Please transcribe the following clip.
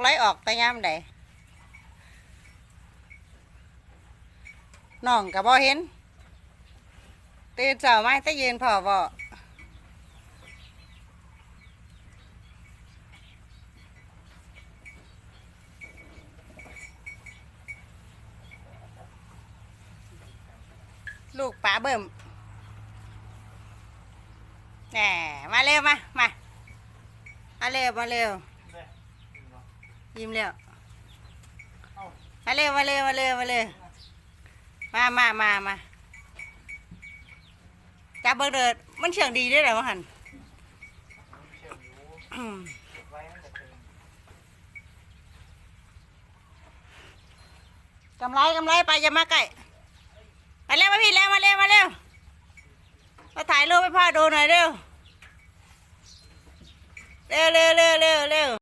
ไหลออกแต่ยามใดน้องก็บ่เห็นตื่นเช้ามาแต่ยืนพ่อบ่ลูกป๋าเบิ่มแหมมาเร็วมา มา มาเร็วมาเร็ว ยิ้มเร็วมาเร็วมาเร็วมาเร็วมาเร็วมามามามาจับเบิกเดิดมันเชื่องดีด้วยเหรอวะหันอืมกำไรกำไรไปอย่ามาใกล้มาเร็วมาพี่แล้วมาเร็วมาเร็วมาถ่ายรูปให้พ่อดูหน่อยเร็วเร็วเร็วเร็วเร็วเร็ว